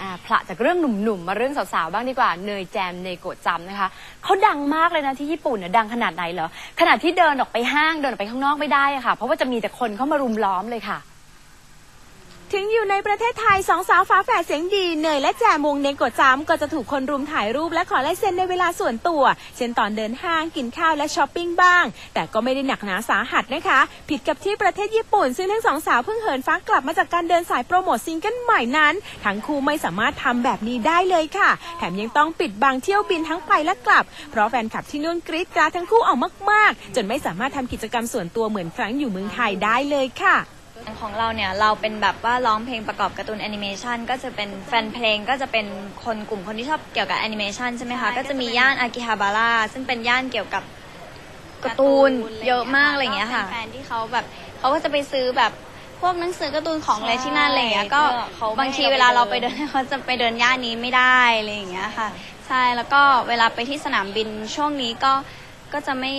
อ่าผละจากเรื่องหนุ่มๆ มาเรื่องสาวๆ บ้างดีกว่า เนยแจมเนโกะจำนะคะ เขาดังมากเลยนะที่ญี่ปุ่นน่ยดังขนาดไหนเหรอ ขนาดที่เดินออกไปห้างเดินออกไปข้างนอกไม่ได้อะค่ะ เพราะว่าจะมีแต่คนเข้ามารุมล้อมเลยค่ะ ถึงอยู่ในประเทศไทยสองสาวฝาแฝดเสียงดีเนยและแจมวงเนกดจำก็จะถูกคนรุมถ่ายรูปและขอลายเซ็นในเวลาส่วนตัว เช่นตอนเดินห้างกินข้าวและช้อปปิ้งบ้าง แต่ก็ไม่ได้หนักหนาสาหัสนะคะ ผิดกับที่ประเทศญี่ปุ่น ซึ่งทั้งสองสาวเพิ่งเหินฟ้ากลับมาจากการเดินสายโปรโมทซิงเกิลใหม่นั้น ทั้งคู่ไม่สามารถทำแบบนี้ได้เลยค่ะ แถมยังต้องปิดบังเที่ยวบินทั้งไปและกลับ เพราะแฟนคลับที่นู่นกรี๊ดกราดทั้งคู่ออกมาก ๆ จนไม่สามารถทำกิจกรรมส่วนตัวเหมือนครั้งอยู่เมืองไทยได้เลยค่ะ ของเราเนี่ยเราเป็นแบบว่าร้องเพลงประกอบการ์ตูนแอนิเมชันก็จะเป็นแฟนเพลงก็จะเป็นคนกลุ่มคนที่ชอบเกี่ยวกับแอนิเมชันใช่ไหมคะ ก็จะมีย่านอากิฮาบาระซึ่งเป็นย่านเกี่ยวกับการ์ตูนเยอะมากอะไรอย่างเงี้ยค่ะแฟนที่เขาแบบเขาก็จะไปซื้อแบบพวกหนังสือการ์ตูนของอะไรที่นั่นอะไรอย่างเงี้ยก็บางทีเวลาเราไปเดินเขาจะไปเดินย่านนี้ไม่ได้อะไรอย่างเงี้ยค่ะ ใช่แล้วก็เวลาไปที่สนามบินช่วงนี้ก็ก็จะไม่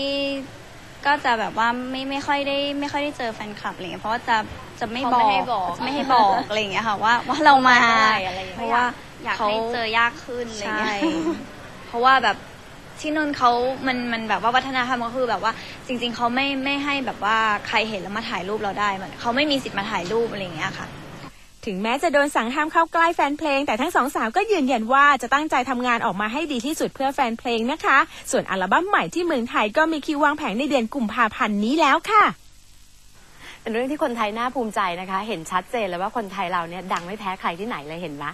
ก็จะแบบว่าไม่ไม่ค่อยได้ไม่ค่อยได้เจอแฟนคลับอะไรเงี้ยเพราะว่าจะจะไม่บเขาอกไม่ให้บอก จะไม่ให้บอกอะไรอย่างเงี้ยค่ะว่าว่าเรามาได้อะไรอย่างเงี้ยเพราะว่าอยากเขา ให้เจอยากขึ้นอะไรใช่เงี้ยเพราะว่าแบบที่นู่นเขามันมันแบบว่าวัฒนธรรมก็คือแบบว่า จริง ๆเขาไม่ไม่ให้แบบว่าใครเห็นแล้วมาถ่ายรูปเราได้มันเขาไม่มีสิทธิ์มาถ่ายรูปอะไรอย่างเงี้ยค่ะ ถึงแม้จะโดนสั่งห้ามเข้าใกล้แฟนเพลง แต่ทั้งสองสาวก็ยืนยันว่าจะตั้งใจทำงานออกมาให้ดีที่สุดเพื่อแฟนเพลงนะคะ ส่วนอัลบั้มใหม่ที่เมืองไทยก็มีคิววางแผงในเดือนกุมภาพันธ์นี้แล้วค่ะเป็นเรื่องที่คนไทยน่าภูมิใจนะคะ เห็นชัดเจนเลยว่าคนไทยเราเนี่ยดังไม่แพ้ใครที่ไหนเลยเห็นไหม